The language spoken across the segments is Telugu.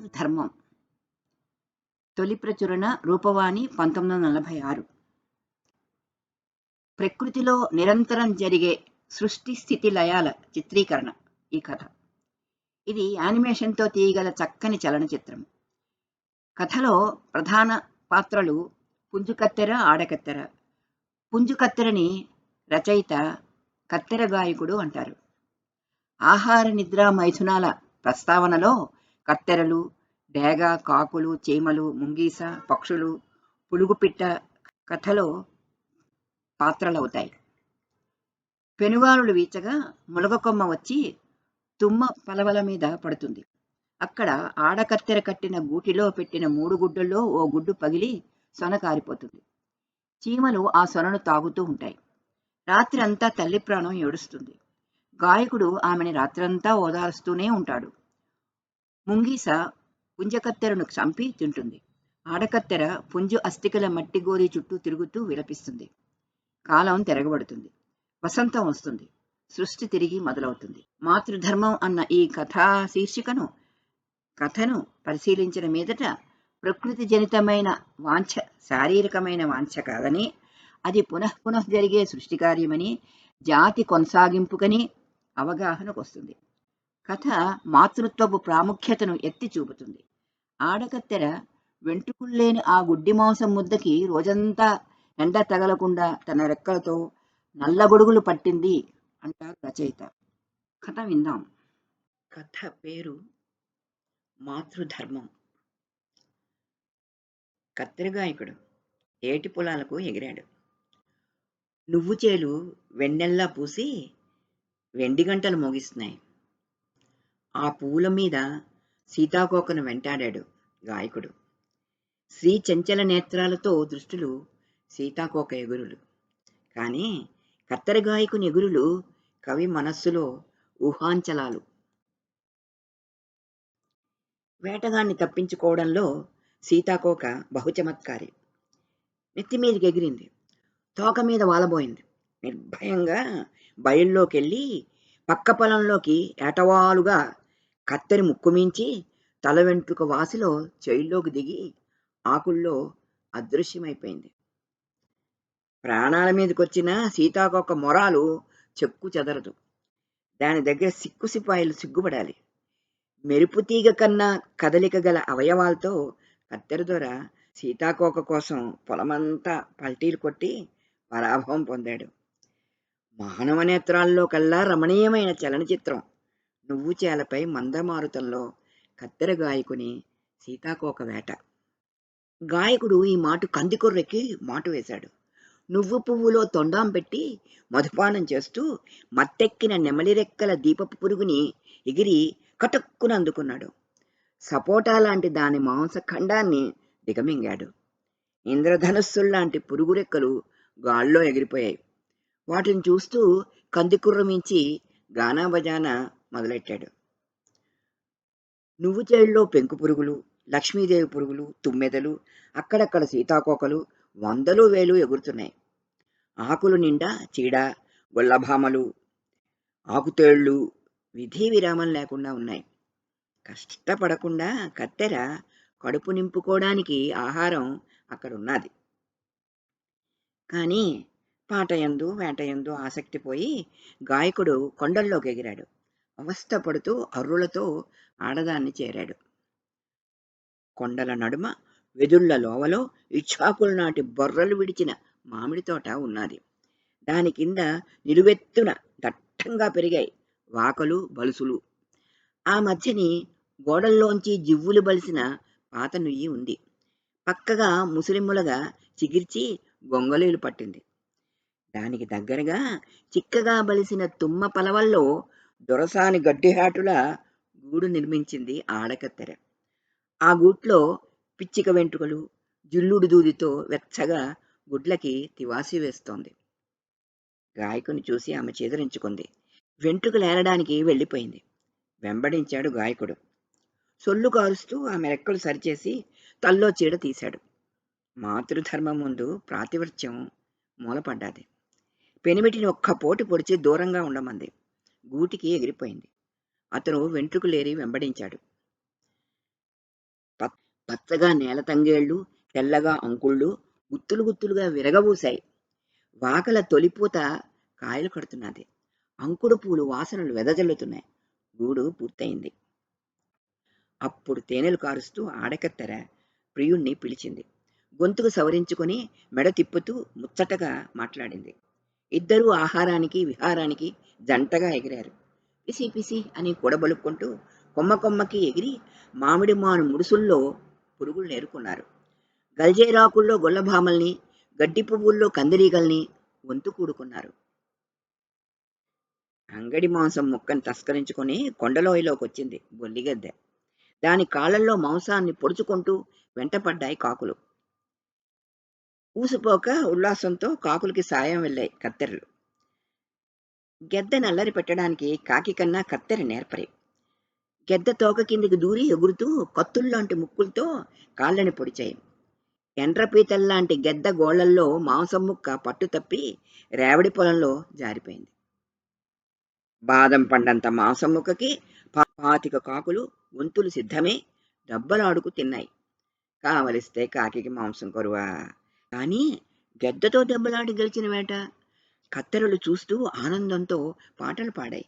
ధర్మం. తొలి ప్రచురణ రూపవాణి పంతొమ్మిది వందల నలభై ఆరు. ప్రకృతిలో నిరంతరం జరిగే సృష్టి స్థితి లయాల చిత్రీకరణ ఈ కథ. ఇది యానిమేషన్తో తీయగల చక్కని చలనచిత్రం. కథలో ప్రధాన పాత్రలు పుంజుకత్తెర ఆడకత్తెర. పుంజుకత్తెరని రచయిత కత్తెర గాయకుడు అంటారు. ఆహార నిద్ర మైథునాల ప్రస్తావనలో కత్తెరలు డేగ కాకులు చీమలు ముంగీస పక్షులు పులుగుపిట్ట కథలో పాత్రలవుతాయి. పెనుగాలులు వీచగా ములగకొమ్మ వచ్చి తుమ్మ పలవల మీద పడుతుంది. అక్కడ ఆడకత్తెర కట్టిన గూటిలో పెట్టిన మూడు గుడ్డల్లో ఓ గుడ్డు పగిలి సొన కారిపోతుంది. చీమలు ఆ సొనను తాగుతూ ఉంటాయి. రాత్రి అంతా తల్లి ప్రాణం ఏడుస్తుంది. గాయకుడు ఆమెని రాత్రంతా ఓదారుస్తూనే ఉంటాడు. ముంగీస పుంజకత్తెరను చంపి తింటుంది. ఆడకత్తెర పుంజు అస్థికల మట్టి గోరి చుట్టూ తిరుగుతూ విలపిస్తుంది. కాలం తిరగబడుతుంది. వసంతం వస్తుంది. సృష్టి తిరిగి మొదలవుతుంది. మాతృధర్మం అన్న ఈ కథా శీర్షికను కథను పరిశీలించిన మీదట ప్రకృతి జనితమైన వాంఛ శారీరకమైన వాంఛ కాదని అది పునః పునః జరిగే సృష్టి కార్యమని జాతి కొనసాగింపుకని అవగాహనకు వస్తుంది కథ మాతృత్వపు ప్రాముఖ్యతను ఎత్తి చూపుతుంది. ఆడకత్తెర వెంట్రుకుల్లేని ఆ గుడ్డి మాంసం ముద్దకి రోజంతా ఎండ తగలకుండా తన రెక్కలతో నల్లగొడుగులు పట్టింది అంటారు రచయిత. కథ విందాం. కథ పేరు మాతృధర్మం. కత్తిరగాయకుడు ఏటి పొలాలకు ఎగిరాడు. నువ్వు చేలు వెన్నెల్లా పూసి వెండి గంటలు మోగిస్తున్నాయి. ఆ పూల మీద సీతాకోకను వెంటాడాడు గాయకుడు. శ్రీ చంచల నేత్రాలతో దృష్టులు సీతాకోక ఎగురులు. కానీ కత్తెర గాయకుని ఎగురులు కవి మనస్సులో ఊహాంచలాలు. వేటగాన్ని తప్పించుకోవడంలో సీతాకోక బహుచమత్కారి. నెత్తి మీదకి ఎగిరింది. తోక మీద వాలబోయింది. నిర్భయంగా బయల్లోకెళ్ళి పక్క పొలంలోకి ఏటవాలుగా కత్తెరి ముక్కుమించి తల వెంట్రుక వాసిలో చైల్లోకి దిగి ఆకుల్లో అదృశ్యమైపోయింది. ప్రాణాల మీదకొచ్చిన సీతాకొక మొరాలు చెక్కు చెదరదు. దాని దగ్గర సిక్కు సిపాయిలు సిగ్గుపడాలి. మెరుపు తీగ కన్నా కదలిక గల అవయవాలతో కత్తెర దొర సీతాకోక కోసం పొలమంతా పల్టీలు కొట్టి పరాభవం పొందాడు. మానవ నేత్రాల్లో కల్లా రమణీయమైన చలనచిత్రం. నువ్వు చేలపై మందమారుతంలో కత్తెర గాయకుని సీతాకోక వేట. గాయకుడు ఈ మాటు కందికొర్రెక్కి మాటు వేశాడు. నువ్వు పువ్వులో తొండాం పెట్టి మధుపానం చేస్తూ మత్తెక్కిన నెమలి రెక్కల దీపపు పురుగుని ఎగిరి కటుక్కున అందుకున్నాడు. సపోటా లాంటి దాని మాంసఖండాన్ని దిగమింగాడు. ఇంద్రధనుస్సుల్లాంటి పురుగు రెక్కలు గాల్లో ఎగిరిపోయాయి. వాటిని చూస్తూ కందికుర్రమించి గానాబజానా మొదలెట్టాడు. నువ్వు చేళ్ళలో పెంకు పురుగులు లక్ష్మీదేవి పురుగులు తుమ్మెదలు అక్కడక్కడ సీతాకోకలు వందలు వేలు ఎగురుతున్నాయి. ఆకులు నిండా చీడ గొల్లభామలు ఆకుతేళ్ళు విధి విరామం లేకుండా ఉన్నాయి. కష్టపడకుండా కత్తెర కడుపు నింపుకోవడానికి ఆహారం అక్కడున్నది. కానీ పాటయందు వేటయందు ఆసక్తి పోయి గాయకుడు కొండల్లోకి ఎగిరాడు. అవస్థపడుతూ అర్రులతో ఆడదాన్ని చేరాడు. కొండల నడుమ వెదుళ్ళ లోవలో ఇచ్చాకుల నాటి బొర్రలు విడిచిన మామిడి తోట ఉన్నది. దాని కింద నిలువెత్తున దట్టంగా పెరిగాయి వాకలు బలుసులు. ఆ మధ్యని గోడల్లోంచి జివ్వులు బలిసిన పాత నుయ్యి ఉంది. పక్కగా ముసలిమ్ములగా చిగిర్చి గొంగలీలు పట్టింది. దానికి దగ్గరగా చిక్కగా బలిసిన తుమ్మ పలవల్లో దొరసాని గడ్డిహాటుల గూడు నిర్మించింది ఆడకత్తెర ఆ గూట్లో పిచ్చిక వెంట్రుకలు జుల్లుడు దూదితో వెచ్చగా గుడ్లకి తివాసి వేస్తోంది. గాయకుని చూసి ఆమె చేదరించుకుంది. వెంట్రుకలు ఏరడానికి వెళ్ళిపోయింది. వెంబడించాడు గాయకుడు. సొల్లు కారుస్తూ ఆమె రెక్కలు సరిచేసి తల్లో చీడ తీశాడు. మాతృధర్మం ముందు ప్రాతివర్త్యం మూలపడ్డాది. పెనిమిటిని ఒక్క పోటు పొడిచి దూరంగా ఉండమంది. గూటికి ఎగిరిపోయింది. అతను వెంట్రుకలేరి వెంబడించాడు. ప- పచ్చగా నేల తంగేళ్ళు తెల్లగా అంకుళ్ళు గుత్తులు గుత్తులుగా విరగబూశాయి. వాకల తొలిపూత కాయలు కడుతున్నది. అంకుడు పూలు వాసనలు వెదజల్లుతున్నాయి. గూడు పూర్తయింది. అప్పుడు తేనెలు కారుస్తూ ఆడకత్తెర ప్రియుణ్ణి పిలిచింది. గొంతుకు సవరించుకొని మెడ తిప్పుతూ ముచ్చటగా మాట్లాడింది. ఇద్దరూ ఆహారానికి విహారానికి జంటగా ఎగిరారు. పిసి పిసి అని కూడబలుక్కుంటూ కొమ్మ కొమ్మకి ఎగిరి మామిడి మాను ముడుసుల్లో పురుగులు నేరుకున్నారు. గల్జేరాకుల్లో గొల్లభామల్ని గడ్డి పువ్వుల్లో కందిరీగల్ని వంతు కూడుకున్నారు. అంగడి మాంసం ముక్కని తస్కరించుకొని కొండలోయలోకి వచ్చింది బొల్లిగద్దె. దాని కాళ్ళల్లో మాంసాన్ని పొడుచుకుంటూ వెంటపడ్డాయి కాకులు. ఊసిపోక ఉల్లాసంతో కాకులకి సాయం వెళ్ళాయి కత్తెరలు. గెద్ద నల్లరి పెట్టడానికి కాకి కన్నా కత్తెర నేర్పరే. గెద్ద తోక కిందికి దూరి ఎగురుతూ కత్తుల్లాంటి ముక్కులతో కాళ్ళని పొడిచాయి ఎండ్రపీతల్లాంటి గెద్ద గోళ్ళల్లో మాంసం ముక్క పట్టు తప్పి రేవడి పొలంలో జారిపోయింది. బాదం పండంత మాంసం ముక్కకి పాతిక కాకులు గొంతులు సిద్ధమే దెబ్బలాడుకు తిన్నాయి. కావలిస్తే కాకికి మాంసం కొరువా? కానీ గెద్దతో దెబ్బలాడి గెలిచిన వేట. కత్తెరలు చూస్తూ ఆనందంతో పాటలు పాడాయి.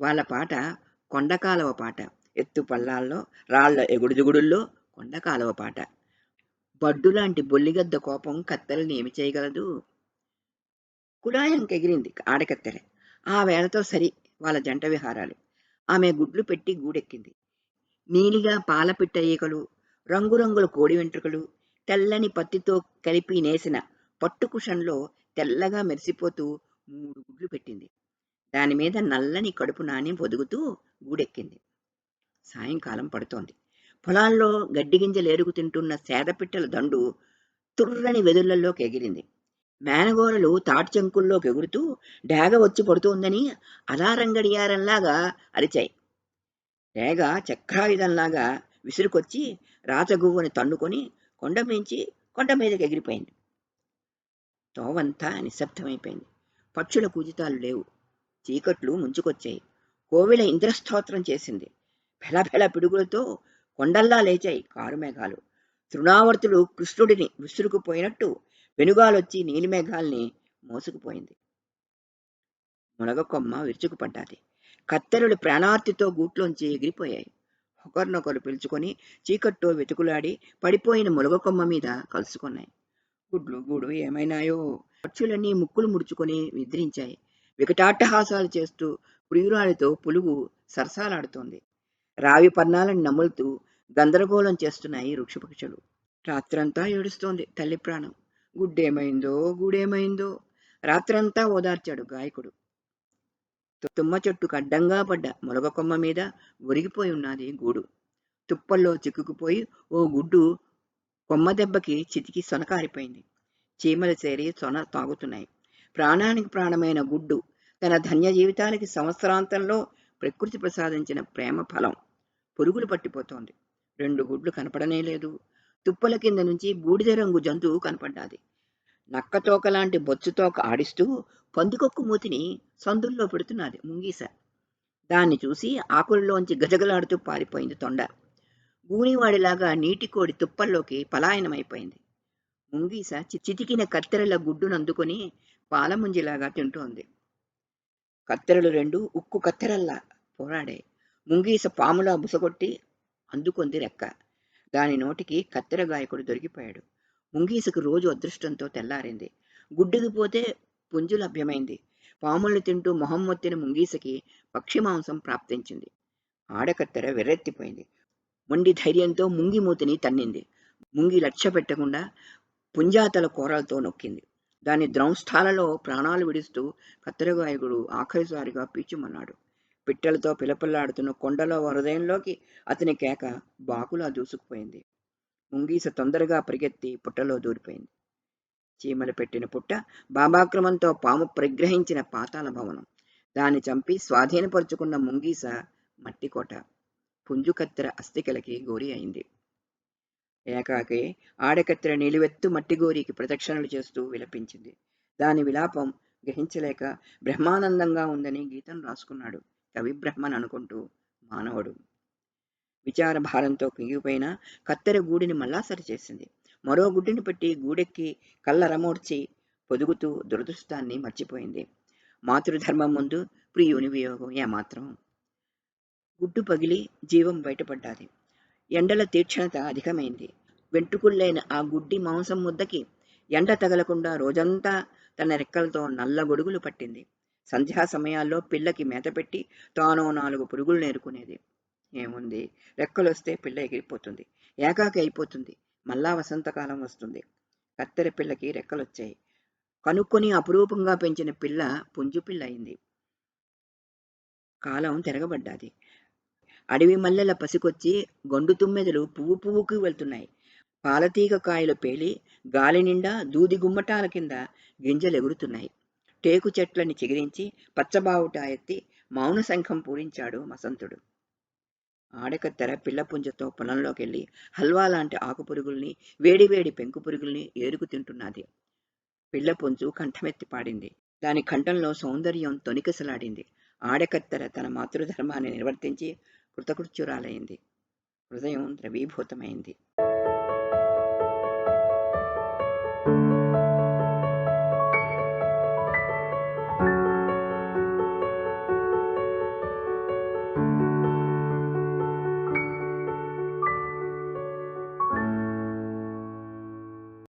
వాళ్ళ పాట కొండకాలవ పాట. ఎత్తు పల్లాల్లో రాళ్ళ ఎగుడుదిగుడుల్లో కొండకాలవ పాట. బడ్డులాంటి బొల్లిగద్ద కోపం కత్తెరని ఏమి చేయగలదు? కుడాయంకి ఎగిరింది ఆడకత్తెర ఆ వేళతో సరి వాళ్ళ జంట విహారాలు. ఆమె గుడ్లు పెట్టి గూడెక్కింది. నీలిగా పాలపిట్ట ఈకలు రంగురంగుల కోడి వెంట్రుకలు తెల్లని పత్తితో కలిపి నేసిన పట్టు కుషన్లో తెల్లగా మెరిసిపోతూ మూడు గుడ్లు పెట్టింది. దాని మీద నల్లని కడుపు నాని పొదుగుతూ గూడెక్కింది. సాయంకాలం పడుతోంది. పొలాల్లో గడ్డి గింజలు ఏరుకు తింటున్న సేదపిట్టల దండు తుర్రని వెదుళ్ళలోకి ఎగిరింది. మేనగోరలు తాటి చెంకుల్లోకి ఎగురుతూ డేగ వచ్చి పడుతోందని అలారంగడియారంలాగా అరిచాయి. డేగ చక్రాయుధంలాగా విసురుకొచ్చి రాచగువ్వని తన్నుకొని కొండ మించి కొండ మీదకి ఎగిరిపోయింది. తోవంతా నిశ్శబ్దమైపోయింది. పక్షుల కూజితాలు లేవు. చీకట్లు ముంచుకొచ్చాయి. కోవిల ఇంద్రస్తోత్రం చేసింది. ఫెలఫెల పిడుగులతో కొండల్లా లేచాయి కారుమేఘాలు తృణావర్తులు కృష్ణుడిని విసురుకుపోయినట్టు వెనుగాలొచ్చి నీలిమేఘాల్ని మోసుకుపోయింది. మునగ కొమ్మ విరుచుకుపడ్డాది. కత్తెరలు ప్రాణార్తితో గూట్లోంచి ఎగిరిపోయాయి. ఒకరినొకరు పిలుచుకొని చీకట్లో వెతుకులాడి పడిపోయిన మునగ కొమ్మ మీద కలుసుకున్నాయి. గుడ్లు గూడు ఏమైనాయో? పక్షులన్నీ ముక్కులు ముడుచుకొని నిద్రించాయి. వికటాట్టహాసాలు చేస్తూ ప్రియురాలితో పులుగు సరసాలాడుతోంది. రావి పర్ణాలను నములుతూ గందరగోళం చేస్తున్నాయి వృక్షపక్షులు. రాత్రంతా ఏడుస్తోంది తల్లి ప్రాణం. గుడ్డేమైందో గూడేమైందో? రాత్రంతా ఓదార్చాడు గాయకుడు. తుమ్మ చెట్టుకు అడ్డంగా పడ్డ ములగ కొమ్మ మీద ఒరిగిపోయి ఉన్నది గూడు. తుప్పల్లో చిక్కుకుపోయి ఓ గుడ్డు కొమ్మ దెబ్బకి చితికి సొనకారిపోయింది. చీమలు చేరి సొన తాగుతున్నాయి. ప్రాణానికి ప్రాణమైన గుడ్డు తన ధన్య జీవితానికి సంవత్సరాంతంలో ప్రకృతి ప్రసాదించిన ప్రేమ ఫలం. పురుగులు పట్టిపోతోంది. రెండు గుడ్లు కనపడనే లేదు. తుప్పల కింద నుంచి బూడిద రంగు జంతువు కనపడ్డాది. నక్కతోక లాంటి బొచ్చుతోక ఆడిస్తూ పందికొక్కు మూతిని సందుల్లో పెడుతున్నది ముంగీస. దాన్ని చూసి ఆకుల్లోంచి గజగలాడుతూ పారిపోయింది తొండ. గూనివాడిలాగా నీటికోడి తుప్పల్లోకి పలాయనమైపోయింది. ముంగీస చి- చితికిన కత్తెరల గుడ్డును అందుకొని పాలముంజిలాగా తింటోంది. కత్తెరలు రెండు ఉక్కు కత్తెరల్లా పోరాడే. ముంగీస పాములా బుసగొట్టి అందుకొంది రెక్క. దాని నోటికి కత్తెర గాయకుడు దొరికిపోయాడు. ముంగీసకు రోజు అదృష్టంతో తెల్లారింది. గుడ్డుకు పోతే పుంజు లభ్యమైంది. పాముల్ని తింటూ మొహమ్మొత్తిన ముంగీసకి పక్షి మాంసం ప్రాప్తించింది. ఆడకత్తెర వెర్రెత్తిపోయింది. మొండి ధైర్యంతో ముంగి మూతిని తన్నింది. ముంగి లక్ష్య పెట్టకుండా పుంజాతల కూరలతో నొక్కింది. దాని ద్రంస్థాలలో ప్రాణాలు విడుస్తూ కత్తెరగాయకుడు ఆఖరిసారిగా పీచుమన్నాడు. పిట్టలతో పిలపిల్లాడుతున్న కొండలో హృదయంలోకి అతని కేక బాకులా దూసుకుపోయింది. ముంగీస తొందరగా పరిగెత్తి పుట్టలో దూరిపోయింది. చీమలు పెట్టిన పుట్ట బాబాక్రమంతో పాము ప్రగ్రహించిన పాతాల భవనం. దాన్ని చంపి స్వాధీనపరుచుకున్న ముంగీస మట్టికోట. పుంజు కత్తెర అస్థికలకి గోరి అయింది. ఏకాకి ఆడకత్తెర నిలువెత్తు మట్టిగోరికి ప్రదక్షిణలు చేస్తూ విలపించింది. దాని విలాపం గ్రహించలేక బ్రహ్మానందంగా ఉందని గీతం రాసుకున్నాడు కవి బ్రహ్మన్ అనుకుంటూ మానవుడు. విచార భారంతో కుంగిపోయిన కత్తెర గూడిని మళ్ళా సరిచేసింది మరో గుడ్డిని పెట్టి గూడెక్కి కళ్ళరమోడ్చి పొదుగుతూ దురదృష్టాన్ని మర్చిపోయింది. మాతృధర్మం ముందు ప్రియుని వియోగం ఏమాత్రం? గుడ్డు పగిలి జీవం బయటపడ్డాది. ఎండల తీక్షణత అధికమైంది. వెంట్రుకుళ్ళైన ఆ గుడ్డి మాంసం ముద్దకి ఎండ తగలకుండా రోజంతా తన రెక్కలతో నల్ల గొడుగులు పట్టింది. సంధ్యా సమయాల్లో పిల్లకి మేత పెట్టి తాను నాలుగు పురుగులు నేర్చుకునేది ఏముంది? రెక్కలొస్తే పిల్ల ఎగిరిపోతుంది. ఏకాకి అయిపోతుంది. మళ్ళా వసంతకాలం వస్తుంది. కత్తెర పిల్లకి రెక్కలొచ్చాయి. కనుక్కొని అపురూపంగా పెంచిన పిల్ల పుంజు పిల్ల అయింది కాలం తిరగబడ్డాది. అడవి మల్లెల పసికొచ్చి గొండు తుమ్మెదలు పువ్వు పువ్వుకు వెళ్తున్నాయి. పాలతీగ కాయలు పేలి గాలి నిండా దూది గుమ్మటాల కింద గింజలు ఎగురుతున్నాయి టేకు చెట్లని చిగిరించి పచ్చబావుట ఎత్తి మౌన శంఖం పూరించాడు మసంతుడు ఆడకత్తెర పిల్ల పుంజతో పొలంలోకెళ్ళి హల్వా లాంటి ఆకు పురుగుల్ని వేడివేడి పెంకు పురుగుల్ని ఏరుకు తింటున్నది. పిల్ల పుంజు కంఠమెత్తి పాడింది. దాని కంఠంలో సౌందర్యం తొనికిసలాడింది. ఆడకత్తెర తన మాతృధర్మాన్ని నిర్వర్తించి కృతకృత్యురాలైంది. హృదయం ద్రవీభూతమైంది.